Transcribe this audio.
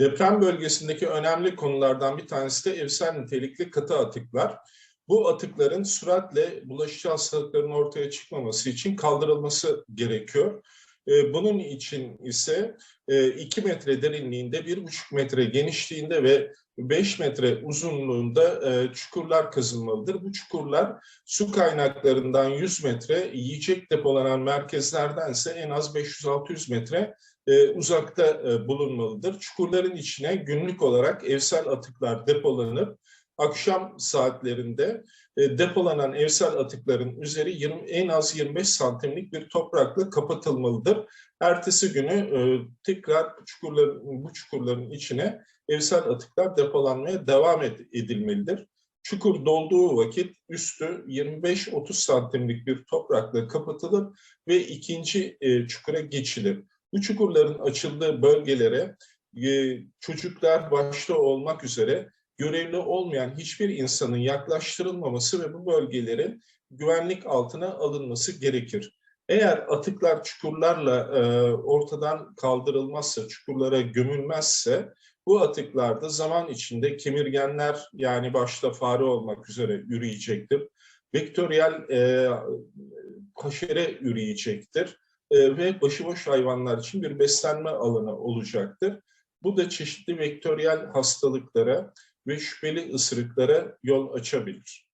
Deprem bölgesindeki önemli konulardan bir tanesi de evsel nitelikli katı atıklar. Bu atıkların süratle bulaşıcı hastalıkların ortaya çıkmaması için kaldırılması gerekiyor. E, Bunun için ise 2 metre derinliğinde, 1,5 metre genişliğinde ve 5 metre uzunluğunda e, çukurlar kazılmalıdır. Bu çukurlar su kaynaklarından 100 metre, yiyecek depolanan merkezlerdense en az 500-600 metre e, uzakta e, bulunmalıdır. Çukurların içine günlük olarak evsel atıklar depolanıp akşam saatlerinde e, depolanan evsel atıkların üzeri 20, en az 25 santimlik bir toprakla kapatılmalıdır. Ertesi günü e, tekrar çukurların, bu çukurların içine evsel atıklar depolanmaya devam ed- edilmelidir. Çukur dolduğu vakit üstü 25-30 santimlik bir toprakla kapatılıp ve ikinci e, çukura geçilir. Bu çukurların açıldığı bölgelere e, çocuklar başta olmak üzere görevli olmayan hiçbir insanın yaklaştırılmaması ve bu bölgelerin güvenlik altına alınması gerekir. Eğer atıklar çukurlarla e, ortadan kaldırılmazsa, çukurlara gömülmezse bu atıklarda zaman içinde kemirgenler yani başta fare olmak üzere üreyecektir. Vektöriyel e, kaşere üreyecektir ve başıboş hayvanlar için bir beslenme alanı olacaktır. Bu da çeşitli vektöriyel hastalıklara ve şüpheli ısırıklara yol açabilir.